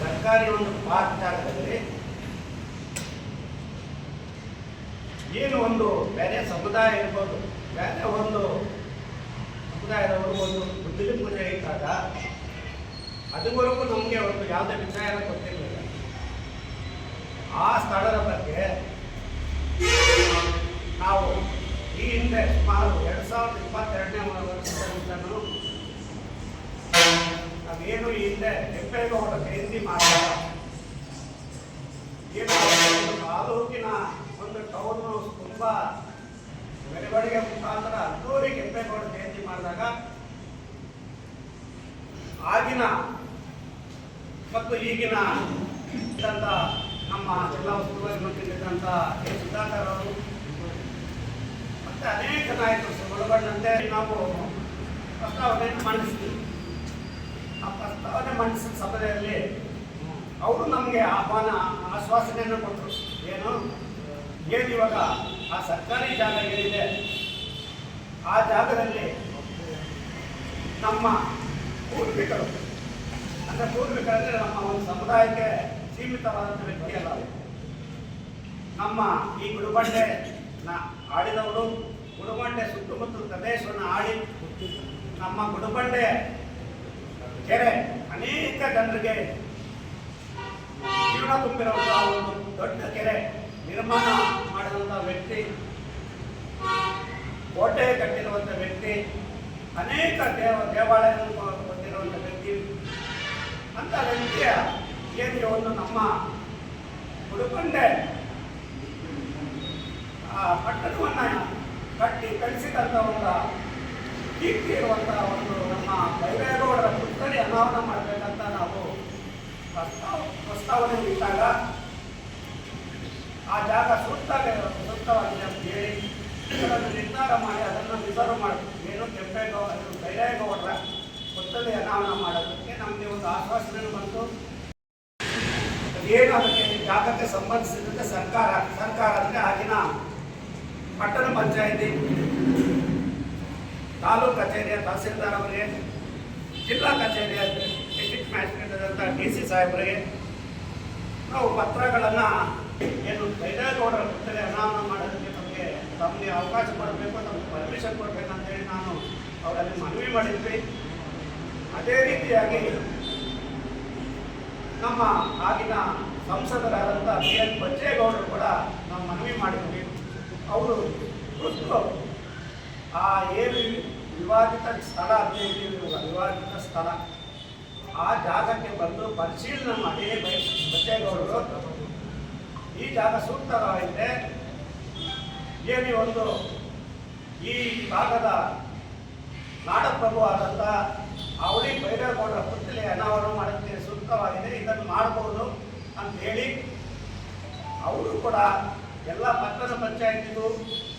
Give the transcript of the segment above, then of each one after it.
ಸರ್ಕಾರಿ ಒಂದು ಪಾರ್ಕ್ ಜಾಗದಲ್ಲಿ ಏನು ಒಂದು ಬೇರೆ ಸಮುದಾಯ ಇರ್ಬೋದು, ಬೇರೆ ಒಂದು ಸಮುದಾಯದವರು ಒಂದು ಬುದ್ಧಿಲಿ ಪೂಜೆ ಇದ್ದಾಗ ಅದುವರೆಗೂ ನಮಗೆ ಒಂದು ಯಾವುದೇ ವಿಚಾರ ಗೊತ್ತಿರಲಿಲ್ಲ. ಆ ಸ್ಥಳದ ಬಗ್ಗೆ ನಾವು ಈ ಹಿಂದೆ ಸುಮಾರು ಎರಡು ಸಾವಿರದ ಇಪ್ಪತ್ತೆರಡನೇ ವರ್ಷದಿಂದಲೂ ನಾವೇನು ಹಿಂದೆ ಕೆಂಪೇಗೌಡ ಜಯಂತಿ ಒಂದು ತಾಲೂಕಿನ ಒಂದು ಟೌನು ತುಂಬ ಮೆರವಣಿಗೆ ಮುಖಾಂತರ ಅದ್ದೂರಿ ಕೆಂಪೇಗೌಡ ಜಯಂತಿ ಮಾಡಿದಾಗ ಆಗಿನ ಮತ್ತು ಈಗಿನ ಇದ್ದಂಥ ನಮ್ಮ ಜಿಲ್ಲಾ ಉಸ್ತುವಾರಿ ಮಂತ್ರಿಗಳಿದ್ದಂಥ ಕೆ ಸುಧಾಕರ್ ಅವರು, ಮತ್ತೆ ಅನೇಕ ನಾಯಕರು ಒಳಗೊಂಡಂತೆ ನಾವು ಪ್ರಸ್ತಾವನೆಯನ್ನು ಮಂಡಿಸ್ತೀವಿ ಮಂಡಿಸಿದ ಸಭೆಯಲ್ಲಿ ಅವರು ನಮಗೆ ಆಹ್ವಾನ, ಆಶ್ವಾಸನೆಯನ್ನು ಕೊಟ್ಟರು ಏನು? ಏನು ಇವಾಗ ಆ ಸರ್ಕಾರಿ ಜಾಗ ಏನಿದೆ ಆ ಜಾಗದಲ್ಲಿ ನಮ್ಮ ಪೂರ್ವಿಕರು, ಅಂದರೆ ಪೂರ್ವಿಕರಂದರೆ ನಮ್ಮ ಒಂದು ಸಮುದಾಯಕ್ಕೆ ಸೀಮಿತವಾದಂಥ ವ್ಯಕ್ತಿ ಅಲ್ಲ ನಮ್ಮ ಈ ಗುಡುಬಂಡೆ ನ ಆಡಿದವರು ಗುಡುಬಂಡೆ ಸುತ್ತಮುತ್ತಲ ಪ್ರದೇಶವನ್ನು ಆಡಿ, ನಮ್ಮ ಗುಡುಬಂಡೆ ಕೆರೆ ಅನೇಕ ಜನರಿಗೆ ಜೀವನ ತುಂಬಿರುವಂತಹ ಒಂದು ದೊಡ್ಡ ಕೆರೆ ನಿರ್ಮಾಣ ಮಾಡಿದಂಥ ವ್ಯಕ್ತಿ, ಕೋಟೆ ಕಟ್ಟಿರುವಂಥ ವ್ಯಕ್ತಿ, ಅನೇಕ ದೇವ ದೇವಾಲಯಗಳನ್ನು ಹೊಂದಿರುವಂಥ ವ್ಯಕ್ತಿ ಅಂತ ವ್ಯಕ್ತಿಯ ಕೇಂದ್ರವನ್ನು ನಮ್ಮ ಹುಡುಕೊಂಡೆ ಆ ಪಟ್ಟಣವನ್ನು ಕಟ್ಟಿ ಕಳಿಸಿದಂಥ ಒಂದು ಕೀರ್ತಿ ಇರುವಂತಹ ಒಂದು ನಮ್ಮ ಬೈರೇಗೌಡರ ಪುತ್ಥಳಿ ಅನಾವರಣ ಮಾಡಬೇಕಂತ ನಾವು ಪ್ರಸ್ತಾವ, ಪ್ರಸ್ತಾವನೆ ಇಟ್ಟಾಗ ಆ ಜಾಗ ಸೂಕ್ತ ಸೂಕ್ತವಾಗಿದೆ ಅಂತ ಹೇಳಿ ಅದನ್ನು ನಿರ್ಧಾರ ಮಾಡಿ ಅದನ್ನು ರಿಸರ್ವ್ ಮಾಡಬೇಕು ಏನು ಕೆಂಪೇಗೌಡ ಬೈರೇಗೌಡರ ಪುತ್ಥಳಿ ಅನಾವರಣ ಮಾಡೋದಕ್ಕೆ ನಮಗೆ ಒಂದು ಆಶ್ವಾಸನೆ ಬಂತು. ಏನು ಅದಕ್ಕೆ ಜಾಗಕ್ಕೆ ಸಂಬಂಧಿಸಿದಂತೆ ಸರ್ಕಾರ ಸರ್ಕಾರ ಅಂದರೆ ಆಗಿನ ಪಟ್ಟಣ ಪಂಚಾಯಿತಿ ತಾಲೂಕು ಕಚೇರಿಯ ತಹಸೀಲ್ದಾರ್ ಅವರಿಗೆ, ಜಿಲ್ಲಾ ಕಚೇರಿಯ ಡಿಸ್ಟಿಕ್ ಮ್ಯಾಜಿಸ್ಟ್ರೇಟ್ ಡಿ ಸಿ ಸಾಹೇಬರಿಗೆ ನಾವು ಪತ್ರಗಳನ್ನು ಏನು ಬೈರೇಗೌಡರ ಕೊಡ್ತಾರೆ ಅನಾವರಣ ಮಾಡೋದಕ್ಕೆ ನಮಗೆ ತಮಗೆ ಅವಕಾಶ ಕೊಡಬೇಕು ತಮಗೆ ಪರ್ಮಿಷನ್ ಕೊಡಬೇಕಂತೇಳಿ ನಾನು ಅವರಲ್ಲಿ ಮನವಿ ಮಾಡಿದ್ವಿ. ಅದೇ ರೀತಿಯಾಗಿ ನಮ್ಮ ಆಗಿನ ಸಂಸದರಾದಂಥ ಬಿ ಎನ್ ಬಚ್ಚೇಗೌಡರು ಕೂಡ ನಾವು ಮನವಿ ಮಾಡಿದ್ವಿ. ಅವರು ಆ ಏನು ವಿವಾದಿತ ಸ್ಥಳ ಅಂತ ವಿವಾದಿತ ಸ್ಥಳ. ಆ ಜಾಗಕ್ಕೆ ಬಂದು ಪರಿಶೀಲನೆ ಮಾಡಿ ಬಚ್ಚೇಗೌಡರು. ಈ ಜಾಗ ಸೂಕ್ತವಾಗಿದೆ ಏನೇ ಒಂದು ಈ ಭಾಗದ ನಾಡಪ್ರಭು ಆದಂಥ ಅವಳಿ ಬೈರೇಗೌಡರ ಪುತ್ತಲೆ ಅನಾವರಣ ಮಾಡೋಕ್ಕೆ ಸೂಕ್ತವಾಗಿದೆ, ಇದನ್ನು ಮಾಡಬಹುದು ಅಂತ ಹೇಳಿ, ಅವರು ಕೂಡ ಎಲ್ಲ ಪಟ್ಟಣ ಪಂಚಾಯತಿಗೂ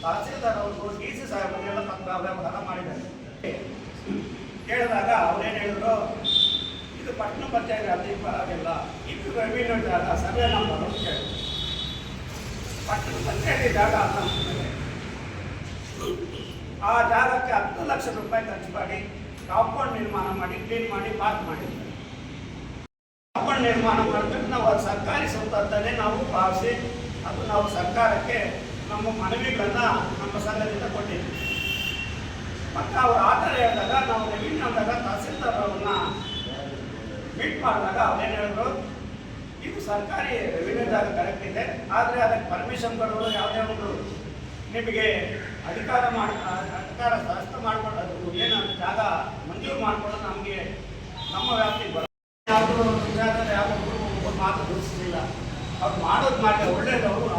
ತಹಸೀಲ್ದಾರ್ ಅವರು ಡಿ ಸಿ ಸಾಹೇಬರಿಗೆಲ್ಲ ತಮ್ಮ ವ್ಯವಹಾರ ಮಾಡಿದ್ದಾರೆ. ಕೇಳಿದಾಗ ಅವ್ರೇನು ಹೇಳಿದ್ರು, ಇದು ಪಟ್ಟಣ ಪಂಚಾಯತ್ ಅಲ್ಲಿ ಬರೋದಿಲ್ಲ ಇದು ರೆವಿನ್ಯೂ ಜಾಗ ಸರ್ವೆ ನಂಬರ್ ಅಂತ ಹೇಳಿದ್ರು ಪಟ್ಟಣ ಪಂಚಾಯತಿ ಜಾಗ ಅಂತ ಆ ಜಾಗಕ್ಕೆ ಹತ್ತು ಲಕ್ಷ ರೂಪಾಯಿ ಖರ್ಚು ಮಾಡಿ ಕಾಂಪೌಂಡ್ ನಿರ್ಮಾಣ ಮಾಡಿ ಕ್ಲೀನ್ ಮಾಡಿ ಪಾರ್ಕ್ ಮಾಡಿದ್ದಾರೆ ಕಾಂಪೌಂಡ್ ನಿರ್ಮಾಣ ಮಾಡಬೇಕು ನಾವು ಸರ್ಕಾರಿ ಅಂತಲೇ ನಾವು ಭಾವಿಸಿ, ಅದು ನಾವು ಸರ್ಕಾರಕ್ಕೆ ನಮ್ಮ ಮನವಿಗಳನ್ನ ನಮ್ಮ ಸಂಘದಿಂದ ಕೊಟ್ಟಿದ್ವಿ. ಮತ್ತು ಅವರು ಆ ಥರ ಹೇಳಿದಾಗ ನಾವು ರೆವಿನ್ಯೂ ಅಂದಾಗ ತಹಸೀಲ್ದಾರ್ ಅವ್ರನ್ನ ಮೀಟ್ ಮಾಡಿದಾಗ ಅವ್ರೇನು ಹೇಳಿದ್ರು? ಇದು ಸರ್ಕಾರಿ ರೆವಿನ್ಯೂ ಜಾಗ ಕರೆಕ್ಟ್ ಇದೆ, ಆದರೆ ಅದಕ್ಕೆ ಪರ್ಮಿಷನ್ ಕೊಡೋದು ಯಾವುದೇ ಒಂದು ನಿಮಗೆ ಅಧಿಕಾರ ಮಾಡಿ ಅಧಿಕಾರ ಹಸ್ತ ಮಾಡಿಕೊಳ್ಳೋದು ಏನು ಜಾಗ ಮಂಜೂರು ಮಾಡ್ಕೊಳ್ಳೋದು ನಮಗೆ ನಮ್ಮ ವ್ಯಾಪ್ತಿಗೆ ಬರೋದು ಯಾವುದೋ ವಿಚಾರದಲ್ಲಿ ಯಾವ ಒಬ್ಬರು ಮಾತು ಗುರುತಿಸಲಿಲ್ಲ. ಅವ್ರು ಮಾಡೋದು ಮಾಡಿ ಒಳ್ಳೇದು ಅವರು ಅವರು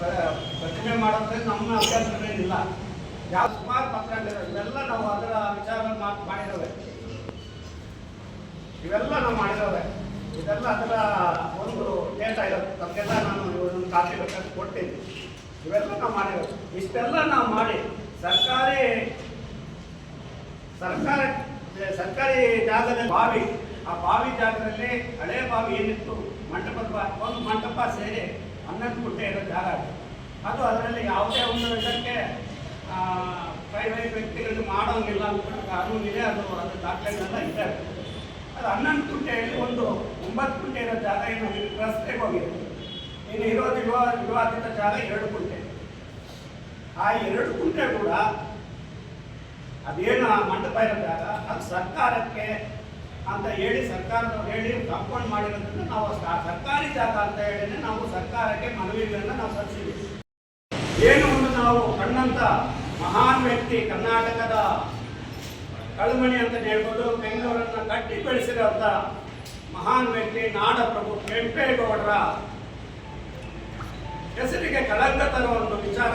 ಪ್ರತಿಮೆ ಮಾಡೋದ್ರಿಂದ ನಮ್ಮ ಅಭ್ಯಾಸಗಳೇನಿಲ್ಲ ಯಾವ ಸುಮಾರು ಪತ್ರ ಇವೆಲ್ಲ ನಾವು ಅದರ ವಿಚಾರ ಮಾಡಿರೋವೆ ಇವೆಲ್ಲ ನಾವು ಮಾಡಿರೋವೆ ಇದೆಲ್ಲ ಅದರ ಒಂದು ಡೇಟ್ ಆಗಿರೋದು ನಮಗೆಲ್ಲ ನಾನು ಒಂದು ಕಾಪಿ ಬೇಕಾದ್ರೆ ಇವೆಲ್ಲ ನಾವು ಮಾಡಿರೋದು ಇಷ್ಟೆಲ್ಲ ನಾವು ಮಾಡಿ ಸರ್ಕಾರಿ, ಸರ್ಕಾರ, ಸರ್ಕಾರಿ ಜಾಗದಲ್ಲಿ ಬಾವಿ, ಆ ಬಾವಿ ಜಾಗದಲ್ಲಿ ಹಳೆ ಬಾವಿ ಏನಿತ್ತು ಮಂಟಪದ ಒಂದು ಮಂಟಪ ಸೇರಿ ಹನ್ನೊಂದು ಗುಂಟೆ ಇರೋ ಜಾಗ ಅದು. ಅದು ಅದರಲ್ಲಿ ಯಾವುದೇ ಒಂದು ಇದಕ್ಕೆ ಪ್ರೈವೇಟ್ ವ್ಯಕ್ತಿಗಳು ಮಾಡೋಂಗಿಲ್ಲ ಅಂತ ಕಾನೂನಿದೆ ಅದು ಅದು ದಾಖಲೆಗಳೆಲ್ಲ ಇದೆ. ಅದು ಹನ್ನೊಂದು ಕುಂಟೆಯಲ್ಲಿ ಒಂದು ಒಂಬತ್ತು ಗುಂಟೆ ಇರೋ ಜಾಗ ಏನು ರಸ್ತೆಗೆ ಹೋಗಿದೆ. ಇನ್ನು ಇರೋದು ವಿವಾ ವಿವಾದಿತ ಜಾಗ ಎರಡು ಗುಂಟೆ. ಆ ಎರಡು ಗುಂಟೆ ಕೂಡ ಅದೇನು ಆ ಮಂಟಪ ಇರೋ ಜಾಗ, ಅದು ಸರ್ಕಾರಕ್ಕೆ ಅಂತ ಹೇಳಿ ಸರ್ಕಾರದವ್ರು ಹೇಳಿ ಕಾಂಪೌಂಡ್ ಮಾಡಿರೋದ್ರಿಂದ ನಾವು ಸರ್ಕಾರಿ ಜಾಗ ಅಂತ ಹೇಳಿ ನಾವು ಸರ್ಕಾರಕ್ಕೆ ಮನವಿಗಳನ್ನ ನಾವು ಸಲ್ಲಿಸಿದ್ವಿ ಏನು ಒಂದು ನಾವು ಕಣ್ಣಂತ ಮಹಾನ್ ವ್ಯಕ್ತಿ ಕರ್ನಾಟಕದ ಕಳುಮಣಿ ಅಂತ ಹೇಳ್ಬೋದು, ಬೆಂಗಳೂರನ್ನ ಕಟ್ಟಿ ಬೆಳೆಸಿರೋಂಥ ಮಹಾನ್ ವ್ಯಕ್ತಿ ನಾಡಪ್ರಭು ಕೆಂಪೇಗೌಡರ. ಹೆಸರಿಗೆ ಕಳಂಕ ಒಂದು ವಿಚಾರ.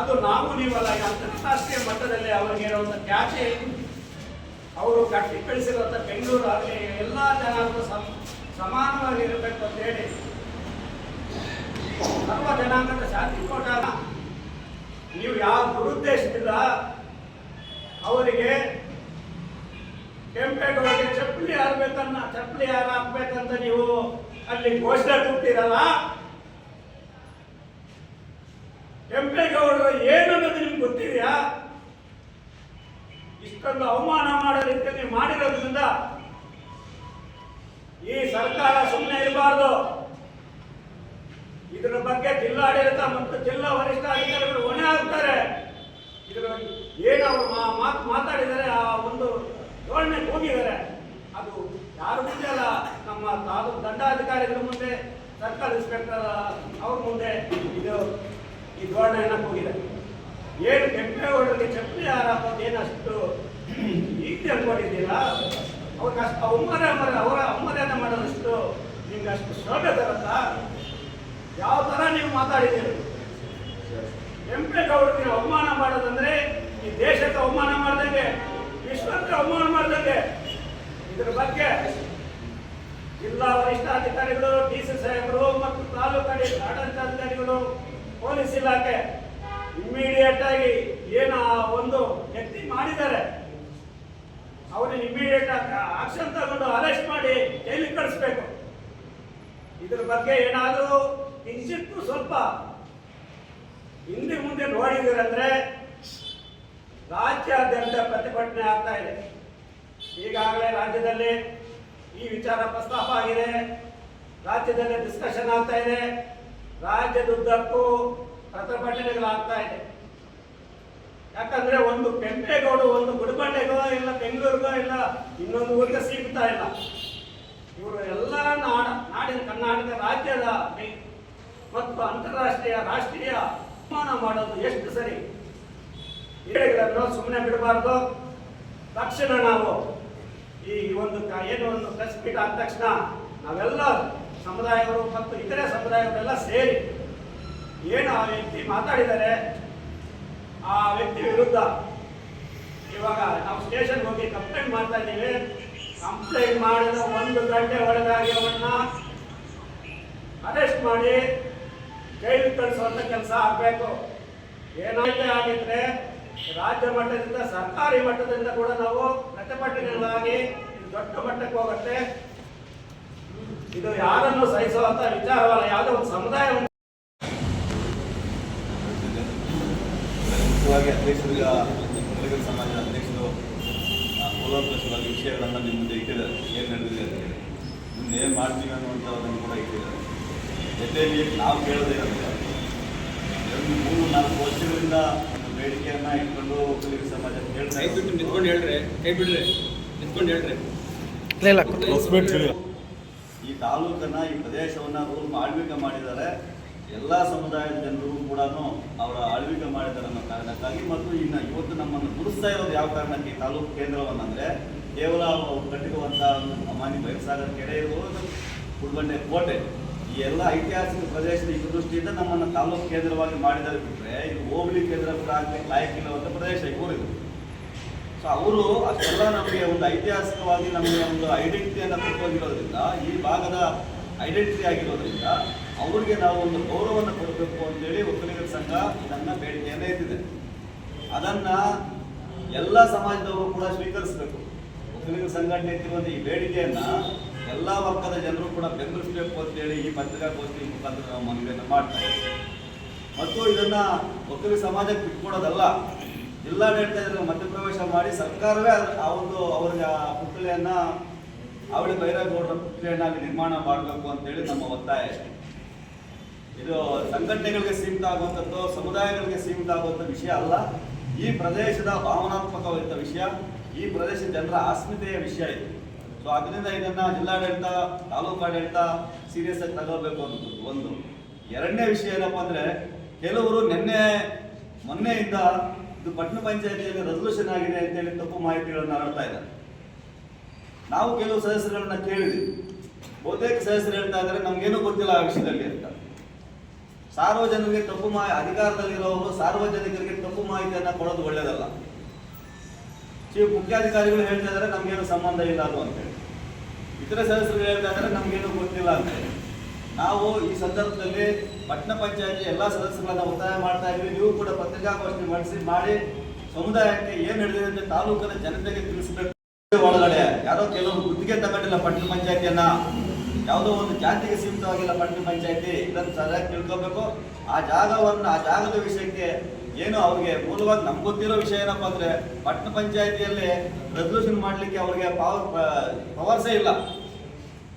ಅದು ನಾವು ನೀವಲ್ಲ ಅಂತಾರಾಷ್ಟ್ರೀಯ ಮಟ್ಟದಲ್ಲಿ ಅವರಿಗೆ ಇರುವಂಥ ಖ್ಯಾತಿ ಅವರು ಕಟ್ಟಿ ಬೆಳೆಸಿರುವಂಥ ಬೆಂಗಳೂರು ಆಗಲಿ, ಎಲ್ಲ ಜನರು ಸಮ ಸಮಾನವಾಗಿ ಇರಬೇಕು ಅಂತ ಹೇಳಿ. ಸರ್ವ ಜನಾಂಗದ ಶಾಂತಿಕೋಟ ನೀವು ಯಾವ ದುರುದ್ದೇಶದಿಂದ ಅವರಿಗೆ ಕೆಂಪೇಗೌಡರಿಗೆ ಚಪ್ಪಲಿ ಹಾಕ್ಬೇಕನ್ನ ಚಪ್ಪಲಿ ಯಾರು ಹಾಕ್ಬೇಕಂತ ನೀವು ಅಲ್ಲಿ ಘೋಷಣೆ ಕೊಟ್ಟಿರಲ್ಲ ಕೆಂಪೇಗೌಡರು ಏನು ಅನ್ನೋದು ನಿಮ್ಗೆ ಗೊತ್ತಿದೆಯಾ? ಇಷ್ಟೊಂದು ಅವಮಾನ ಮಾಡೋ ರೀತಿಯಲ್ಲಿ ಮಾಡಿರೋದ್ರಿಂದ ಈ ಸರ್ಕಾರ ಸುಮ್ಮನೆ ಇರಬಾರ್ದು. ಇದರ ಬಗ್ಗೆ ಜಿಲ್ಲಾಡಳಿತ ಮತ್ತು ಜಿಲ್ಲಾ ವರಿಷ್ಠ ಅಧಿಕಾರಿಗಳು ಹೊಣೆ ಆಗ್ತಾರೆ ಇದರ ಏನು ಅವರು ಮಾತು, ಮಾತಾಡಿದರೆ ಆ ಒಂದು ಧೋರಣೆ ಹೋಗಿದ್ದಾರೆ ಅದು ಯಾರು ಮುಂದೆ ಅಲ್ಲ, ನಮ್ಮ ತಾಲೂಕು ದಂಡಾಧಿಕಾರಿಗಳ ಮುಂದೆ ಸರ್ಕಾರ ಇನ್ಸ್ಪೆಕ್ಟರ್ ಅವ್ರ ಮುಂದೆ ಇದು ಈ ಧೋರಣೆಯನ್ನು ಹೋಗಿದೆ ಏನು ಕೆಂಪೇಗೌಡರಿಗೆ ಚಪ್ಪಲಿ ಹಾರಾಕೋದು ಏನು ಅಷ್ಟು ಈಗ ಅನ್ಕೊಂಡಿದ್ದೀರಾ? ಅವ್ರಿಗೆ ಅಷ್ಟು ಅವಮಾನ ಅವರ ಅವಮಾನ ಮಾಡೋದಷ್ಟು ನಿಮ್ಗೆ ಅಷ್ಟು ಶೋಭೆ ತರುತ್ತಾ? ಯಾವ ತರ ನೀವು ಮಾತಾಡಿದ್ದೀರಿ? ಕೆಂಪೇಗೌಡರಿಗೆ ಅವಮಾನ ಮಾಡೋದಂದ್ರೆ ಈ ದೇಶಕ್ಕೆ ಅವಮಾನ ಮಾಡ್ದಂಗೆ, ವಿಶ್ವಕ್ಕೆ ಅವಮಾನ ಮಾಡ್ದಂಗೆ. ಇದ್ರ ಬಗ್ಗೆ ಜಿಲ್ಲಾ ವರಿಷ್ಠಾಧಿಕಾರಿಗಳು ಡಿ ಸಿ ಸಾಹೇಬರು ಮತ್ತು ತಾಲೂಕು ಆಡಳಿತಾಧಿಕಾರಿಗಳು, ಪೊಲೀಸ್ ಇಲಾಖೆ ಇಮ್ಮಿಡಿಯೇಟ್ ಆಗಿ ಏನು ಆ ಒಂದು ವ್ಯಕ್ತಿ ಮಾಡಿದ್ದಾರೆ ಅವ್ರನ್ನ ಇಮ್ಮಿಡಿಯೇಟ್ ಆಕ್ಷನ್ ತಗೊಂಡು ಅರೆಸ್ಟ್ ಮಾಡಿ ಜೈಲಿಗೆ ಕಳಿಸ್ಬೇಕು. ಇದ್ರ ಬಗ್ಗೆ ಏನಾದರೂ ಕಿಂಚಿತ್ತು ಸ್ವಲ್ಪ ಹಿಂದೆ ಮುಂದೆ ನೋಡಿದಿರಂದ್ರೆ ರಾಜ್ಯಾದ್ಯಂತ ಪ್ರತಿಭಟನೆ ಆಗ್ತಾ ಇದೆ. ಈಗಾಗಲೇ ರಾಜ್ಯದಲ್ಲಿ ಈ ವಿಚಾರ ಪ್ರಸ್ತಾಪ ಆಗಿದೆ, ರಾಜ್ಯದಲ್ಲಿ ಡಿಸ್ಕಷನ್ ಆಗ್ತಾ ಇದೆ. ರಾಜ್ಯದುದ್ದಕ್ಕೂ ಪ್ರತಿಭಟನೆಗಳಾಗ್ತಾ ಇದೆ. ಯಾಕಂದ್ರೆ ಒಂದು ಕೆಂಪೇಗೌಡ ಒಂದು ಗುಡಿಬಂಡೆಗೋ ಇಲ್ಲ ಬೆಂಗಳೂರಿಗೋ ಇಲ್ಲ ಇನ್ನೊಂದು ಊರಿಗೆ ಸಿಗ್ತಾ ಇಲ್ಲ. ಇವರು ಎಲ್ಲ ನಾಡ ನಾಡಿನ ಕರ್ನಾಟಕ ರಾಜ್ಯದ ಮತ್ತು ಅಂತಾರಾಷ್ಟ್ರೀಯ, ರಾಷ್ಟ್ರೀಯ ಅಪಮಾನ ಮಾಡೋದು ಎಷ್ಟು ಸರಿ? ಹೇಳಿಗಳನ್ನು ಸುಮ್ಮನೆ ಬಿಡಬಾರ್ದು. ತಕ್ಷಣ ನಾವು ಈ ಒಂದು ಏನು ಒಂದು ಪ್ರೆಸ್ ಆದ ತಕ್ಷಣ ನಾವೆಲ್ಲ ಸಮುದಾಯವರು ಮತ್ತು ಇತರೆ ಸಮುದಾಯಗಳೆಲ್ಲ ಸೇರಿ ಏನು ಆ ವ್ಯಕ್ತಿ ಮಾತಾಡಿದರೆ ಆ ವ್ಯಕ್ತಿ ವಿರುದ್ಧ. ಇವಾಗ ನಾವು ಸ್ಟೇಷನ್ ಹೋಗಿ ಕಂಪ್ಲೇಂಟ್ ಮಾಡ್ತಾ ಇದ್ದೀವಿ. ಕಂಪ್ಲೇಂಟ್ ಮಾಡಿದ ಒಂದು ಗಂಟೆ ಒಳಗಾಗಿ ಅರೆಸ್ಟ್ ಮಾಡಿ ಜೈಲು ಕಳಿಸುವಂತ ಕೆಲಸ ಆಗಬೇಕು. ಏನಾಯ್ತೆ ಆಗಿದ್ರೆ ರಾಜ್ಯ ಮಟ್ಟದಿಂದ, ಸರ್ಕಾರಿ ಮಟ್ಟದಿಂದ ಕೂಡ ನಾವು ಪ್ರತಿಭಟನೆಗಳಾಗಿ ದೊಡ್ಡ ಮಟ್ಟಕ್ಕೆ ಹೋಗುತ್ತೆ. ಇದು ಯಾರನ್ನು ಸಹಿಸುವಂತ ವಿಚಾರವಲ್ಲ, ಯಾವುದೋ ಒಂದು ಸಮುದಾಯವನ್ನು ಅಧ್ಯಕ್ಷರು ಅಧ್ಯಕ್ಷರಿಗೆ ಕಲಿಗರ ಸಮಾಜದ ಅಧ್ಯಕ್ಷರು ಆ, ಕೂಲಂಕಷವಾಗಿ ವಿಷಯಗಳನ್ನು ನಿಮ್ಮ ಮುಂದೆ ಇಟ್ಟಿದ್ದಾರೆ. ಏನು ನಡೆದಿದೆ ಅಂತ ಹೇಳಿ. ಮುಂದೆ ಏನು ಮಾಡ್ತೀವಿ ಅನ್ನುವಂಥದ್ದನ್ನು ಕೂಡ ಇಟ್ಟಿದ್ದಾರೆ. ಜೊತೆಯಲ್ಲಿ ನಾವು ಕೇಳೋದೇನಂತ ಎರಡು ಮೂರು ನಾಲ್ಕು ವರ್ಷಗಳಿಂದ ಒಂದು ಬೇಡಿಕೆಯನ್ನು ಇಟ್ಕೊಂಡು ಕಲಿಗರ ಸಮಾಜ ಹೇಳ್ತಾ ಬಿಟ್ಟು. ನಿಂತ್ಕೊಂಡು ಹೇಳ್ರಿ ಕೈ ಬಿಡ್ರಿ ನಿಂತ್ಕೊಂಡು ಹೇಳ್ರಿ. ಈ ತಾಲೂಕನ್ನ ಈ ಪ್ರದೇಶವನ್ನ ರೂಲ್ ಆಳ್ವಿಕೆ ಮಾಡಿದ್ದಾರೆ. ಎಲ್ಲ ಸಮುದಾಯದ ಜನರು ಕೂಡ ಅವರ ಆಳ್ವಿಕೆ ಮಾಡಿದ್ದಾರೆ ಅನ್ನೋ ಕಾರಣಕ್ಕಾಗಿ ಮತ್ತು ಇನ್ನು ಇವತ್ತು ನಮ್ಮನ್ನು ಗುರುಸ್ತಾ ಇರೋದು ಯಾವ ಕಾರಣಕ್ಕೆ ಈ ತಾಲೂಕು ಕೇಂದ್ರವನ್ನಂದ್ರೆ ಕೇವಲ ಅವರು ಕಟ್ಟಿರುವಂತಹ ಒಂದು ಅಮಾನಿ ಬಯಸಾಗರ ಕೆರೆ ಇರ್ಬೋದು ಕುಡ್ಬಂಡೆ ಕೋಟೆ. ಈ ಎಲ್ಲ ಐತಿಹಾಸಿಕ ಪ್ರದೇಶದ ಹಿತದೃಷ್ಟಿಯಿಂದ ನಮ್ಮನ್ನು ತಾಲೂಕು ಕೇಂದ್ರವಾಗಿ ಮಾಡಿದರೆ ಬಿಟ್ಟರೆ ಇದು ಹೋಬಳಿ ಕೇಂದ್ರ ಕೂಡ ಆಗ್ಲಿಕ್ಕೆ ಲಾಯಕ್ಕಿಲ್ಲವಂತ ಪ್ರದೇಶ ಈ ಊರಿದು. ಸೊ ಅವರು ಅಷ್ಟೆಲ್ಲ ನಮಗೆ ಒಂದು ಐತಿಹಾಸಿಕವಾಗಿ ನಮಗೆ ಒಂದು ಐಡೆಂಟಿಟಿಯನ್ನು ಕೊಟ್ಟೋಗಿರೋದ್ರಿಂದ ಈ ಭಾಗದ ಐಡೆಂಟಿಟಿ ಆಗಿರೋದ್ರಿಂದ ಅವ್ರಿಗೆ ನಾವು ಒಂದು ಗೌರವವನ್ನು ಕೊಡಬೇಕು ಅಂತೇಳಿ ಒಕ್ಕಲಿಗರ ಸಂಘ ಇದನ್ನ ಬೇಡಿಕೆಯನ್ನು ಎತ್ತಿದೆ ಅದನ್ನ ಎಲ್ಲ ಸಮಾಜದವರು ಕೂಡ ಸ್ವೀಕರಿಸಬೇಕು. ಒಕ್ಕಲಿಗರ ಸಂಘಟನೆ ಎತ್ತಿರುವಂಥ ಈ ಬೇಡಿಕೆಯನ್ನ ಎಲ್ಲ ವರ್ಗದ ಜನರು ಕೂಡ ಬೆಂಬಲಿಸಬೇಕು ಅಂತೇಳಿ ಈ ಪತ್ರಿಕಾಗೋಷ್ಠಿ ಮುಖಾಂತರ ನಾವು ಮನವಿಯನ್ನು ಮಾಡ್ತಾ ಮತ್ತು ಇದನ್ನ ಒಕ್ಕಲಿಗ ಸಮಾಜಕ್ಕೆ ಬಿಟ್ಕೊಡೋದಲ್ಲ, ಜಿಲ್ಲಾಡಳಿತ ಇದರಲ್ಲಿ ಮಧ್ಯಪ್ರವೇಶ ಮಾಡಿ ಸರ್ಕಾರವೇ ಆ ಒಂದು ಅವರ ಪುತ್ಥಳಿಯನ್ನ ಅವಳಿ ಬೈರೇಗೌಡರ ಪುತ್ಥಳಿಯನ್ನ ನಿರ್ಮಾಣ ಮಾಡಬೇಕು ಅಂತೇಳಿ ನಮ್ಮ ಒತ್ತಾಯ. ಇದು ಸಂಘಟನೆಗಳಿಗೆ ಸೀಮಿತ ಆಗುವಂಥದ್ದು, ಸಮುದಾಯಗಳಿಗೆ ಸೀಮಿತ ಆಗುವಂಥ ವಿಷಯ ಅಲ್ಲ. ಈ ಪ್ರದೇಶದ ಭಾವನಾತ್ಮಕವಾದಂಥ ವಿಷಯ, ಈ ಪ್ರದೇಶದ ಜನರ ಅಸ್ಮಿತೆಯ ವಿಷಯ ಇದು. ಸೊ ಅದರಿಂದ ಇದನ್ನ ಜಿಲ್ಲಾಡಳಿತ, ತಾಲೂಕು ಆಡಳಿತ ಸೀರಿಯಸ್ ಆಗಿ ತಗೋಬೇಕು ಅನ್ನೋದು ಒಂದು. ಎರಡನೇ ವಿಷಯ ಏನಪ್ಪ ಅಂದರೆ, ಕೆಲವರು ನಿನ್ನೆ, ಮೊನ್ನೆಯಿಂದ ಇದು ಪಟ್ಟಣ ಪಂಚಾಯತಿಯಲ್ಲಿ ರೆಸಲ್ಯೂಷನ್ ಆಗಿದೆ ಅಂತೇಳಿ ತಪ್ಪು ಮಾಹಿತಿಗಳನ್ನು ಹರಡ್ತಾ ಇದ್ದಾರೆ. ನಾವು ಕೆಲವು ಸದಸ್ಯರುಗಳನ್ನ ಕೇಳಿದ್ವಿ. ಬಹುತೇಕ ಸದಸ್ಯರು ಹೇಳ್ತಾ ಇದ್ದಾರೆ, ನಮ್ಗೇನು ಗೊತ್ತಿಲ್ಲ ಆ ವಿಷಯದಲ್ಲಿ ಅಂತ. ಸಾರ್ವಜನಿಕರಿಗೆ ತಪ್ಪು ಮಾಹಿತಿ ಅಧಿಕಾರದಲ್ಲಿರೋರು ಸಾರ್ವಜನಿಕರಿಗೆ ತಪ್ಪು ಮಾಹಿತಿಯನ್ನ ಕೊಡೋದು ಒಳ್ಳೇದಲ್ಲ. ಚೀಫ್ ಮುಖ್ಯಾಧಿಕಾರಿಗಳು ಹೇಳ್ತಾ ಇದ್ದಾರೆ, ನಮ್ಗೇನು ಸಂಬಂಧ ಇಲ್ಲ ಅದು ಅಂತೇಳಿ ಇತರ ಸದಸ್ಯರು ಹೇಳ್ತಾ ಇದ್ದಾರೆ, ನಮ್ಗೇನು ಗೊತ್ತಿಲ್ಲ ಅಂತೇಳಿ ನಾವು ಈ ಸಂದರ್ಭದಲ್ಲಿ ಪಟ್ಟಣ ಪಂಚಾಯತಿ ಎಲ್ಲ ಸದಸ್ಯರನ್ನ ಒತ್ತಾಯ ಮಾಡ್ತಾ ಇದ್ವಿ. ನೀವು ಕೂಡ ಪತ್ರಿಕಾಗೋಷ್ಠಿ ಮಾಡಿಸಿ, ಮಾಡಿ ಸಮುದಾಯಕ್ಕೆ ಏನ್ ನಡೆದಿದೆ ಅಂತ ತಾಲೂಕಿನ ಜನತೆಗೆ ತಿಳಿಸಬೇಕು. ಒಳಗಡೆ ಯಾರೋ ಕೆಲವರು ಗುತ್ತಿಗೆ ತಗೊಂಡಿಲ್ಲ ಪಟ್ಟಣ ಪಂಚಾಯತಿಯನ್ನ. ಯಾವುದೋ ಒಂದು ಜಾತಿಗೆ ಸೀಮಿತವಾಗಿಲ್ಲ ಪಟ್ಟಣ ಪಂಚಾಯತಿ. ಇದನ್ನು ಸರಿಯಾಗಿ ತಿಳ್ಕೊಬೇಕು. ಆ ಜಾಗವನ್ನು, ಆ ಜಾಗದ ವಿಷಯಕ್ಕೆ ಏನು ಅವ್ರಿಗೆ ಮೂಲವಾಗಿ ನಮ್ಗೆ ಗೊತ್ತಿರೋ ವಿಷಯ ಏನಪ್ಪ ಅಂದ್ರೆ, ಪಟ್ಟಣ ಪಂಚಾಯತಿಯಲ್ಲಿ ರೆಸಲ್ಯೂಷನ್ ಮಾಡ್ಲಿಕ್ಕೆ ಅವ್ರಿಗೆ ಪವರ್ ಪವರ್ಸೇ ಇಲ್ಲ.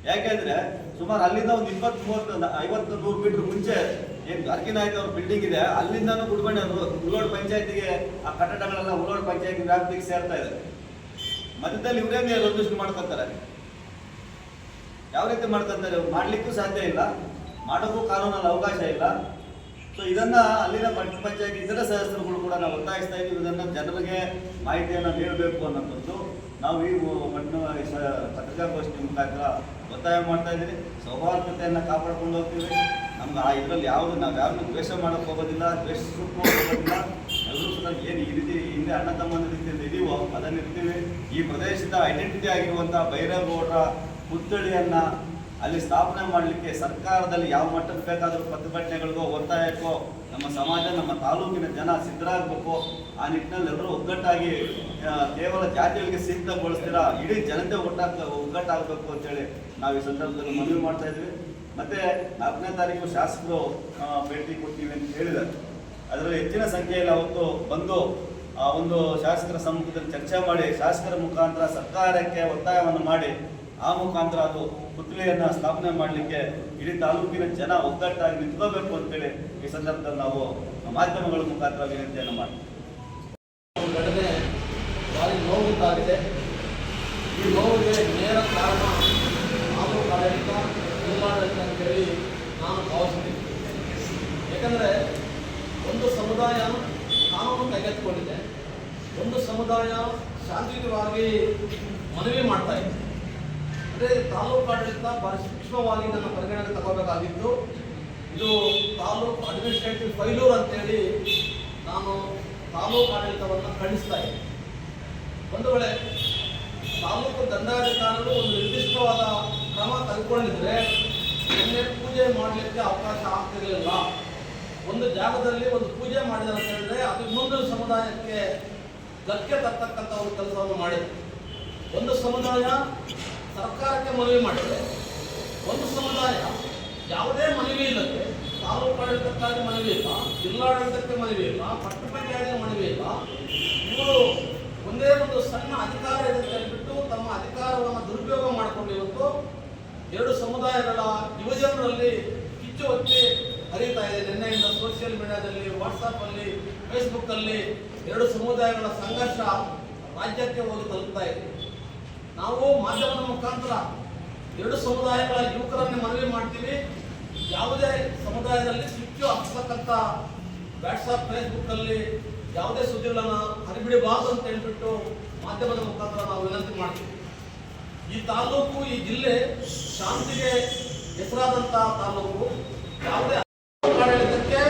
ಯಾಕೆಂದ್ರೆ ಸುಮಾರು ಅಲ್ಲಿಂದ ಒಂದು ಇಪ್ಪತ್ತ್ ಮೂವತ್ತು ಐವತ್ತು ನೂರು ಮೀಟರ್ ಮುಂಚೆ ಏನ್ ಗಾರ್ಗಿ ನಾಯಕ್ ಅವ್ರ ಬಿಲ್ಡಿಂಗ್ ಇದೆ, ಅಲ್ಲಿಂದಾನು ಗುಡ್ಬಂಡೆ ಉಳ್ಳೋಡ್ ಪಂಚಾಯತಿಗೆ ಆ ಕಟ್ಟಡಗಳೆಲ್ಲ ಉಳ್ಳೋಡ್ ಪಂಚಾಯತಿ ವ್ಯಾಪ್ತಿಗೆ ಸೇರ್ತಾ ಇದೆ. ಮಧ್ಯದಲ್ಲಿ ಇವರೇನೇ ರೆಸಲ್ಯೂಷನ್ ಮಾಡ್ಕೊತಾರೆ ಯಾವ ರೀತಿ ಮಾಡ್ತಾರೆ ಮಾಡಲಿಕ್ಕೂ ಸಾಧ್ಯ ಇಲ್ಲ, ಮಾಡೋಕ್ಕೂ ಕಾನೂನಲ್ಲಿ ಅವಕಾಶ ಇಲ್ಲ. ಸೊ ಇದನ್ನ ಅಲ್ಲಿನ ಪಂಚಾಯತ್ ಇತರ ಸದಸ್ಯರುಗಳು ಕೂಡ ನಾವು ಒತ್ತಾಯಿಸ್ತಾ ಇದ್ದೀವಿ. ಇದನ್ನ ಜನರಿಗೆ ಮಾಹಿತಿಯನ್ನು ನೀಡಬೇಕು ಅನ್ನೋಂಥದ್ದು ನಾವು ಈ ಮಣ್ಣು ಪತ್ರಿಕಾಗೋಷ್ಠಿ ಮುಖಾಂತರ ಒತ್ತಾಯ ಮಾಡ್ತಾ ಇದ್ದೀವಿ ಸೌಹಾರ್ದತೆಯನ್ನು ಕಾಪಾಡ್ಕೊಂಡು ಹೋಗ್ತೀವಿ. ನಮ್ಗೆ ಆ ಇದರಲ್ಲಿ ಯಾವುದು ನಾವು ಯಾರಿಗೂ ದ್ವೇಷ ಮಾಡಕ್ಕೆ ಹೋಗೋದಿಲ್ಲ ದ್ವೇಷ ಹೋಗೋದಿಲ್ಲ. ಎಲ್ಲರೂ ಕೂಡ ಏನು ಈ ರೀತಿ ಹಿಂದೆ ಅಣ್ಣ ತಮ್ಮನ ರೀತಿಯಲ್ಲಿ ಇದೀವೋ, ಅದನ್ನು ಇರ್ತೀವಿ. ಈ ಪ್ರದೇಶದ ಐಡೆಂಟಿಟಿ ಆಗಿರುವಂತಹ ಬೈರೇಗೌಡರ ಪುತ್ಥಳಿಯನ್ನ ಅಲ್ಲಿ ಸ್ಥಾಪನೆ ಮಾಡಲಿಕ್ಕೆ ಸರ್ಕಾರದಲ್ಲಿ ಯಾವ ಮಟ್ಟಕ್ಕೆ ಬೇಕಾದರೂ ಪ್ರತಿಭಟನೆಗಳಿಗೋ ಒತ್ತಾಯಕ್ಕೋ ನಮ್ಮ ಸಮಾಜ, ನಮ್ಮ ತಾಲೂಕಿನ ಜನ ಸಿದ್ಧರಾಗಬೇಕು. ಆ ನಿಟ್ಟಿನಲ್ಲಿ ಎಲ್ಲರೂ ಒಗ್ಗಟ್ಟಾಗಿ ಕೇವಲ ಜಾತಿಗಳಿಗೆ ಸೀಮಿತಗೊಳಿಸ್ತೀರಾ ಇಡೀ ಜನತೆ ಒಟ್ಟಾಗ ಒಗ್ಗಟ್ಟಾಗಬೇಕು ಅಂತೇಳಿ ನಾವು ಈ ಸಂದರ್ಭದಲ್ಲಿ ಮನವಿ ಮಾಡ್ತಾ ಇದ್ವಿ. ಮತ್ತೆ ನಾಲ್ಕನೇ ತಾರೀಕು ಶಾಸಕರು ಭೇಟಿ ಕೊಡ್ತೀವಿ ಅಂತ ಹೇಳಿದ್ದಾರೆ. ಅದರಲ್ಲಿ ಹೆಚ್ಚಿನ ಸಂಖ್ಯೆಯಲ್ಲಿ ಅವತ್ತು ಬಂದು, ಆ, ಒಂದು ಶಾಸಕರ ಸಮ್ಮುಖದಲ್ಲಿ ಚರ್ಚೆ ಮಾಡಿ, ಶಾಸಕರ ಮುಖಾಂತರ ಸರ್ಕಾರಕ್ಕೆ ಒತ್ತಾಯವನ್ನು ಮಾಡಿ ಆ ಮುಖಾಂತರ ಅದು ಪುತ್ಳಿಯನ್ನ ಸ್ಥಾಪನೆ ಮಾಡಲಿಕ್ಕೆ ಇಡೀ ತಾಲೂಕಿನ ಜನ ಒಗ್ಗಟ್ಟಾಗಿ ನಿಂತ್ಕೋಬೇಕು ಅಂತೇಳಿ ಈ ಸಂದರ್ಭದಲ್ಲಿ ನಾವು ಮಾಧ್ಯಮಗಳ ಮುಖಾಂತರ ವಿನಂತಿಯನ್ನು ಮಾಡ್ತೀವಿ. ನೋವುಂಟಾಗಿದೆ. ಈ ನೋವಿಗೆ ನೇರ ಕಾರಣ ತಾಲೂಕು ಆಡಳಿತ ಜಿಲ್ಲಾಡಳಿತ ಅಂತೇಳಿ ನಾನು ಭಾವಿಸ್ತೀನಿ. ಯಾಕಂದರೆ ಒಂದು ಸಮುದಾಯ ಕಾನೂನು ಕೈಗೆತ್ತಿಕೊಂಡಿದೆ ಒಂದು ಸಮುದಾಯ ಶಾಂತಿಯುತವಾಗಿ ಮನವಿ ಮಾಡ್ತಾ ಇದೆ. ಅಂದರೆ ತಾಲೂಕು ಆಡಳಿತ ಭಾರಿ ಸೂಕ್ಷ್ಮವಾಗಿ ನನ್ನ ಪರಿಗಣನೆ ತಗೋಬೇಕಾಗಿತ್ತು ಇದು ತಾಲೂಕು ಅಡ್ಮಿನಿಸ್ಟ್ರೇಟಿವ್ ಫೈಲೂರ್ ಅಂತೇಳಿ ನಾನು ತಾಲೂಕು ಆಡಳಿತವನ್ನು ಖಂಡಿಸ್ತಾ ಇದ್ದೀನಿ. ಒಂದು ವೇಳೆ ತಾಲೂಕು ದಂಡಾಧಿಕಾರಿಗಳು ಒಂದು ನಿರ್ದಿಷ್ಟವಾದ ಕ್ರಮ ತೆಗೆದುಕೊಂಡಿದ್ರೆ ನಿನ್ನೆ ಪೂಜೆ ಮಾಡಲಿಕ್ಕೆ ಅವಕಾಶ ಆಗ್ತಿರಲಿಲ್ಲ ಒಂದು ಜಾಗದಲ್ಲಿ ಒಂದು ಪೂಜೆ ಮಾಡಿದ ಅಂತ ಹೇಳಿದ್ರೆ ಅದು ಇನ್ನೊಂದು ಸಮುದಾಯಕ್ಕೆ ಧಕ್ಕೆ ತರ್ತಕ್ಕಂಥ ಒಂದು ಕೆಲಸವನ್ನು ಮಾಡಿದೆ. ಒಂದು ಸಮುದಾಯ ಸರ್ಕಾರಕ್ಕೆ ಮನವಿ ಮಾಡಿದರೆ ಒಂದು ಸಮುದಾಯ ಯಾವುದೇ ಮನವಿ ಇಲ್ಲದೆ ತಾಲೂಕು ಆಡಳಿತಕ್ಕಾಗಿ ಮನವಿ ಇಲ್ಲ ಜಿಲ್ಲಾಡಳಿತಕ್ಕೆ ಮನವಿ ಇಲ್ಲ, ಪಟ್ಟಣ ಪಂಚಾಯತ್ಗೆ ಮನವಿ ಇಲ್ಲ, ಇವರು ಒಂದೇ ಒಂದು ಸಣ್ಣ ಅಧಿಕಾರ ಇದೆ ಬಿಟ್ಟು ತಮ್ಮ ಅಧಿಕಾರವನ್ನು ದುರುಪಯೋಗ ಮಾಡಿಕೊಂಡು ಇವತ್ತು ಎರಡು ಸಮುದಾಯಗಳ ಯುವಜನರಲ್ಲಿ ಕಿಚ್ಚು ಹೊತ್ತಿ ಹರಿತಾ ಇದೆ. ನಿನ್ನೆಯಿಂದ ಸೋಷಿಯಲ್ ಮೀಡಿಯಾದಲ್ಲಿ ವಾಟ್ಸಪ್ಪಲ್ಲಿ ಫೇಸ್ಬುಕ್ಕಲ್ಲಿ ಎರಡು ಸಮುದಾಯಗಳ ಸಂಘರ್ಷ ರಾಜ್ಯಕ್ಕೆ ಹೋಗಿ ತಲುಪ್ತಾ ಇದೆ. ನಾವು ಮಾಧ್ಯಮದ ಮುಖಾಂತರ ಎರಡು ಸಮುದಾಯಗಳ ಯುವಕರನ್ನೇ ಮನವಿ ಮಾಡ್ತೀವಿ. ಯಾವುದೇ ಸಮುದಾಯದಲ್ಲಿ ಕಿಚ್ಚು ಹಾಕ್ತಕ್ಕಂಥ ವಾಟ್ಸಪ್ ಫೇಸ್ಬುಕ್ ಅಲ್ಲಿ ಯಾವುದೇ ಸುದ್ದಿಗಳನ್ನು ಹರಿಬಿಡಬಾರದು ಅಂತ ಹೇಳ್ಬಿಟ್ಟು ಮಾಧ್ಯಮದ ಮುಖಾಂತರ ನಾವು ವಿನಂತಿ ಮಾಡ್ತೀವಿ. ಈ ತಾಲೂಕು, ಈ ಜಿಲ್ಲೆ ಶಾಂತಿಗೆ ಹೆಸರಾದಂತಹ ತಾಲೂಕು. ಯಾವುದೇ ಆಡಳಿತಕ್ಕೆ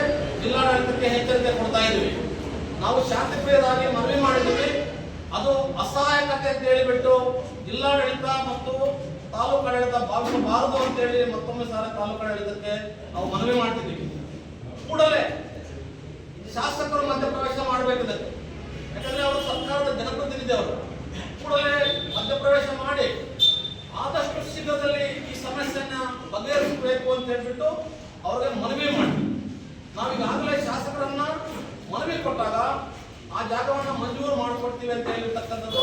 ಜಿಲ್ಲಾಡಳಿತಕ್ಕೆ ಎಚ್ಚರಿಕೆ ಕೊಡ್ತಾ ಇದ್ದೀವಿ. ನಾವು ಶಾಂತಿಪ್ರಿಯರಾಗಿ ಮನವಿ ಮಾಡಿದ್ದೀವಿ. ಅದು ಅಸಹಾಯಕತೆ ಅಂತ ಹೇಳಿಬಿಟ್ಟು ಜಿಲ್ಲಾಡಳಿತ ಮತ್ತು ತಾಲೂಕು ಆಡಳಿತ ಭಾವಿಸಬಾರದು ಅಂತೇಳಿ ಮತ್ತೊಮ್ಮೆ ಸಾರಿ ತಾಲೂಕು ಆಡಳಿತಕ್ಕೆ ನಾವು ಮನವಿ ಮಾಡ್ತಿದ್ದೀವಿ. ಕೂಡಲೇ ಶಾಸಕರು ಮಧ್ಯಪ್ರವೇಶ ಮಾಡಬೇಕಿದೆ ಯಾಕಂದ್ರೆ ಅವರು ಸರ್ಕಾರದ ಜನಪ್ರತಿನಿಧಿ ಅವರು. ಕೂಡಲೇ ಮಧ್ಯಪ್ರವೇಶ ಮಾಡಿ ಆದಷ್ಟು ಶೀಘ್ರದಲ್ಲಿ ಈ ಸಮಸ್ಯೆಯನ್ನ ಬಗೆಹರಿಸಬೇಕು ಅಂತ ಹೇಳ್ಬಿಟ್ಟು ಅವ್ರಿಗೆ ಮನವಿ ಮಾಡಿ. ನಾವೀಗಾಗಲೇ ಶಾಸಕರನ್ನ ಮನವಿ ಕೊಟ್ಟಾಗ ಆ ಜಾಗವನ್ನು ಮಂಜೂರು ಮಾಡಿಕೊಡ್ತೀವಿ ಅಂತ ಹೇಳಿರ್ತಕ್ಕಂಥದ್ದು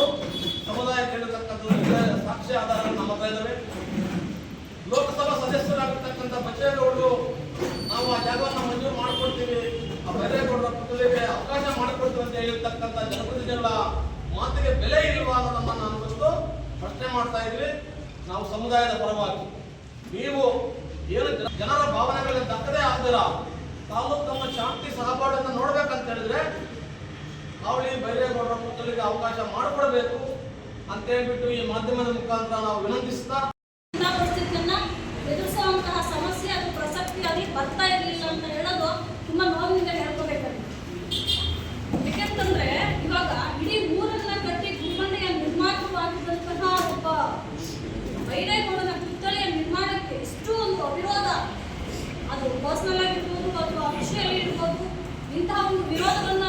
ಸಮುದಾಯ ಕೇಳಿರ್ತಕ್ಕಂಥದ್ದು ಸಾಕ್ಷಿ ಆಧಾರ ನಮ್ಮ ಹತ್ರ ಲೋಕಸಭಾ ಸದಸ್ಯರಾಗಿರ್ತಕ್ಕಂಥ ಬಚ್ಚೇಗೌಡರು ನಾವು ಆ ಜಾಗವನ್ನು ಮಂಜೂರು ಮಾಡಿಕೊಡ್ತೀವಿ. ಆ ಬೈರೇಗೌಡರ ಅವಕಾಶ ಮಾಡಿಕೊಡ್ತೀವಿ ಅಂತ ಹೇಳಿರ್ತಕ್ಕಂಥ ಜನಪ್ರತಿನಿಧಿಗಳ ಮಾತಿಗೆ ಬೆಲೆ ಇಲ್ವಾ ನಮ್ಮನ್ನ ಅನ್ಕೊಂಡು ಪ್ರಶ್ನೆ ಮಾಡ್ತಾ ಇದ್ವಿ. ನಾವು ಸಮುದಾಯದ ಪರವಾಗಿ. ನೀವು ಏನು ಜನರ ಭಾವನೆಗಳಿಗೆ ದಕ್ಕದೇ ಆಗ್ದಿರ ತಾಲೂಕು ತಮ್ಮ ಶಾಂತಿ ಸಹಪಾಠವನ್ನು ನೋಡ್ಬೇಕಂತ ಹೇಳಿದ್ರೆ ಅವಳಿ ಬೈರೇಗೌಡರ ಪುತ್ತಲಿಗೆ ಅವಕಾಶ ಮಾಡಿಕೊಡಬೇಕು ಅಂತ ಹೇಳ್ಬಿಟ್ಟು ಈ ಮಾಧ್ಯಮದ ಮುಖಾಂತರ ನಾವು ವಿನಂತಿಸ್ತಾ ಪರಿಸ್ಥಿತಿಯನ್ನ ಎದುರಿಸುವಂತಹ ಸಮಸ್ಯೆ, ಅದು ಪ್ರಸಕ್ತಿಯಾಗಿ ಬರ್ತಾ ಇರಲಿಲ್ಲ ಅಂತ ಹೇಳೋದು ತುಂಬಾ ನೋವಿನಿಂದ ಹೇಳ್ಕೋಬೇಕಾಗಿದೆ ಯಾಕೆಂತಂದ್ರೆ ಇವಾಗ ಇಡೀ ಊರನ್ನ ಕಟ್ಟಿ ಗುಮ್ಮಣ್ಣೆಯ ನಿರ್ಮಾಣವಾಗಿದ್ದಂತಹ ಒಬ್ಬ ಬೈರೇಗೌಡನ ಪುತ್ಥಳಿಯ ನಿರ್ಮಾಣಕ್ಕೆ ಎಷ್ಟು ಒಂದು ಅವಿರೋಧ. ಅದು ಪರ್ಸನಲ್ ಆಗಿರ್ಬೋದು ಅಥವಾ ಅಫಿಷಿಯಲ್ ಇರ್ಬೋದು ಇಂತಹ ಒಂದು ವಿರೋಧವನ್ನ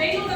ಫೇಲ್ಯೂರ್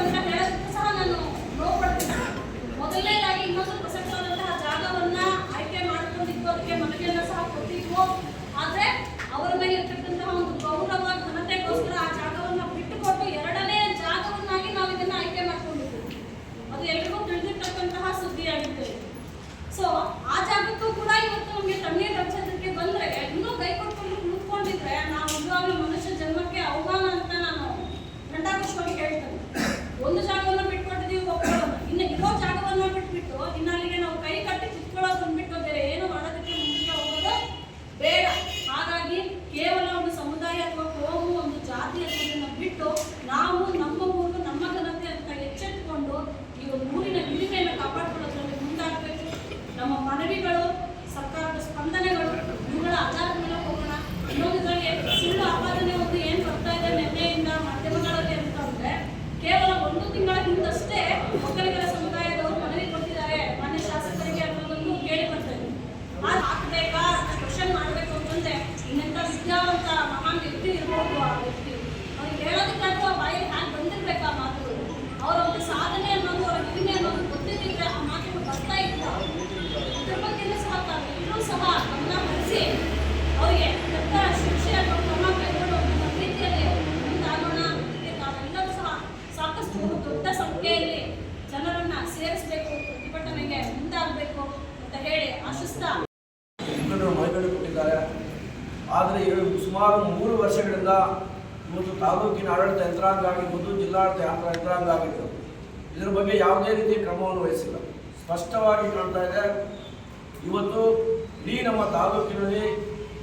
ಆಗಿರ್ಬೋದು ಯಾತ್ರಾ ಇದ್ರಾಂಗ ಆಗಿರ್ಬೋದು ಇದರ ಬಗ್ಗೆ ಯಾವುದೇ ರೀತಿ ಕ್ರಮವನ್ನು ವಹಿಸಿಲ್ಲ. ಸ್ಪಷ್ಟವಾಗಿ ಕಾಣ್ತಾ ಇದೆ, ಇವತ್ತು ಇಡೀ ನಮ್ಮ ತಾಲೂಕಿನಲ್ಲಿ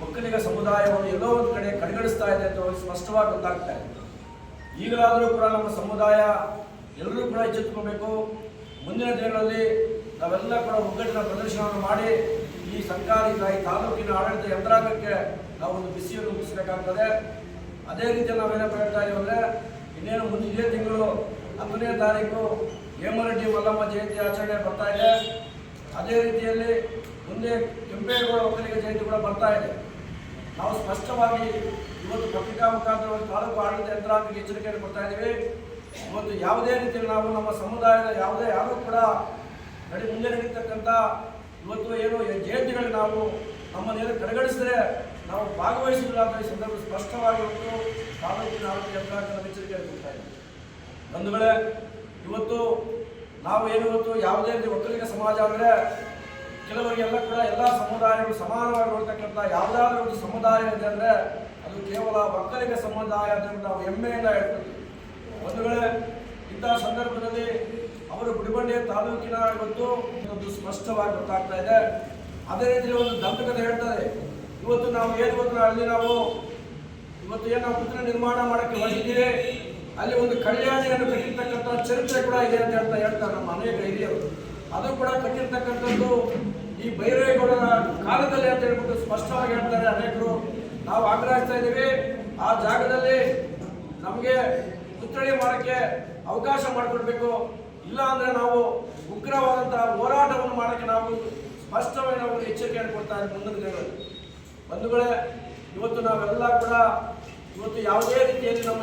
ಒಕ್ಕಲಿಗ ಸಮುದಾಯವನ್ನು ಎಲ್ಲೋ ಒಂದು ಕಡೆ ಕಡೆಗಣಿಸ್ತಾ ಇದೆ ಅಂತ ಸ್ಪಷ್ಟವಾಗಿ ಗೊತ್ತಾಗ್ತಾ ಇದೆ. ಈಗಲಾದರೂ ಕೂಡ ನಮ್ಮ ಸಮುದಾಯ ಎಲ್ಲರೂ ಕೂಡ ಎಚ್ಚೆತ್ತುಕೋಬೇಕು ಮುಂದಿನ ದಿನಗಳಲ್ಲಿ ನಾವೆಲ್ಲ ಕೂಡ ಒಗ್ಗಟ್ಟಿನ ಪ್ರದರ್ಶನವನ್ನು ಮಾಡಿ ಈ ಸರ್ಕಾರಿ ಈ ತಾಲೂಕಿನ ಆಡಳಿತ ಯಂತ್ರಾಂಗಕ್ಕೆ ನಾವು ಒಂದು ಬಿಸಿಯನ್ನು ಮುಗಿಸಬೇಕಾಗ್ತದೆ ಅದೇ ರೀತಿ ನಾವೇನಪ್ಪ ಹೇಳ್ತಾ ಇದೀವಿ ಅಂದರೆ ಇನ್ನೇನು ಮುಂದೆ ಇದೇ ತಿಂಗಳು ಹತ್ತನೇ ತಾರೀಕು ಹೇಮರೆಡ್ಡಿ ಮಲ್ಲಮ್ಮ ಜಯಂತಿ ಆಚರಣೆ ಬರ್ತಾ ಇದೆ. ಅದೇ ರೀತಿಯಲ್ಲಿ ಮುಂದೆ ಕೆಂಪೇಗೌಡ ಒಕ್ಕಲಿಗ ಜಯಂತಿ ಕೂಡ ಬರ್ತಾ ಇದೆ. ನಾವು ಸ್ಪಷ್ಟವಾಗಿ ಇವತ್ತು ಪತ್ರಿಕಾ ಮುಖಾಂತರ ತಾಲೂಕು ಆಡಳಿತ ಯಂತ್ರಾಂಗಕ್ಕೆ ಎಚ್ಚರಿಕೆಯನ್ನು ಕೊಡ್ತಾ ಇದ್ದೀವಿ. ಇವತ್ತು ಯಾವುದೇ ರೀತಿಯಲ್ಲಿ ನಾವು ನಮ್ಮ ಸಮುದಾಯದ ಯಾವುದೇ ಯಾರೂ ಕೂಡ ನಡಿ ಮುಂದೆ ನಡೀತಕ್ಕಂಥ ಇವತ್ತು ಏನು ಜಯಂತಿಗಳು ನಾವು ನಮ್ಮನ್ನೇನು ಕಡೆಗಣಿಸಿದ್ರೆ ನಾವು ಭಾಗವಹಿಸಿಲ್ಲ ಸಂದರ್ಭ ಸ್ಪಷ್ಟವಾಗಿ ಇವತ್ತು ತಾಲೂಕಿನ ಆಡಳಿತ ಯಂತ್ರಾಂಗದ ಎಚ್ಚರಿಕೆಯನ್ನು ಕೊಡ್ತಾ ಇದ್ದೀವಿ ಬಂಧುಗಳೇ, ಇವತ್ತು ನಾವು ಏನು ಇವತ್ತು ಯಾವುದೇ ರೀತಿ ಒಕ್ಕಲಿಗ ಸಮಾಜ ಅಂದರೆ ಕೆಲವರಿಗೆಲ್ಲ ಕೂಡ ಎಲ್ಲ ಸಮುದಾಯಗಳು ಸಮಾನವಾಗಿ ನೋಡ್ತಕ್ಕಂಥ ಯಾವುದಾದ್ರೂ ಒಂದು ಸಮುದಾಯ ಇದೆ ಅಂದರೆ ಅದು ಕೇವಲ ಒಕ್ಕಲಿಗ ಸಮುದಾಯ ಅಂತ ನಾವು ಹೆಮ್ಮೆಯಿಂದ ಹೇಳ್ತೀವಿ ವೇಳೆ ಇಂತಹ ಸಂದರ್ಭದಲ್ಲಿ ಅವರು ಗುಡಿಬಂಡೆ ತಾಲೂಕಿನ ಇವತ್ತು ಒಂದು ಸ್ಪಷ್ಟವಾಗಿ ಗೊತ್ತಾಗ್ತಾ ಇದೆ. ಅದೇ ರೀತಿಯಲ್ಲಿ ಒಂದು ದಂತಕತೆ ಹೇಳ್ತಾರೆ. ಇವತ್ತು ನಾವು, ಏನು ಇವತ್ತು ಅಲ್ಲಿ ನಾವು ಇವತ್ತು ಏನು ನಾವು ಪುತ್ರ ನಿರ್ಮಾಣ ಮಾಡೋಕ್ಕೆ ಹೊರಟಿದ್ದೀವಿ ಅಲ್ಲಿ ಒಂದು ಕಲ್ಯಾಣಿಯನ್ನು ಕಟ್ಟಿರ್ತಕ್ಕಂಥ ಚರಿತ್ರೆ ಕೂಡ ಇದೆ ಅಂತ ಹೇಳ್ತಾ ಹೇಳ್ತಾರೆ ನಮ್ಮ ಅನೇಕ ಹಿರಿಯರು. ಅದು ಕೂಡ ಕಟ್ಟಿರ್ತಕ್ಕಂಥದ್ದು ಈ ಬೈರೇಗೌಡರ ಕಾಲದಲ್ಲಿ ಅಂತ ಹೇಳ್ಬಿಟ್ಟು ಸ್ಪಷ್ಟವಾಗಿ ಹೇಳ್ತಾರೆ ಅನೇಕರು. ನಾವು ಆಗ್ರಹಿಸ್ತಾ ಇದ್ದೀವಿ, ಆ ಜಾಗದಲ್ಲಿ ನಮಗೆ ಪುತ್ಥಳಿ ಮಾಡೋಕ್ಕೆ ಅವಕಾಶ ಮಾಡಿಕೊಡ್ಬೇಕು. ಇಲ್ಲ ಅಂದ್ರೆ ನಾವು ಉಗ್ರವಾದಂಥ ಹೋರಾಟವನ್ನು ಮಾಡೋಕ್ಕೆ ನಾವು ಸ್ಪಷ್ಟವಾಗಿ ನಾವು ಎಚ್ಚರಿಕೆಯನ್ನು ಕೊಡ್ತಾ ಇದ್ದೀವಿ ಮುಂದಿನ ದಿನಗಳಲ್ಲಿ. ಬಂಧುಗಳೇ, ಇವತ್ತು ನಾವೆಲ್ಲ ಕೂಡ ಇವತ್ತು ಯಾವುದೇ ರೀತಿಯಲ್ಲಿ ನಮ್ಮ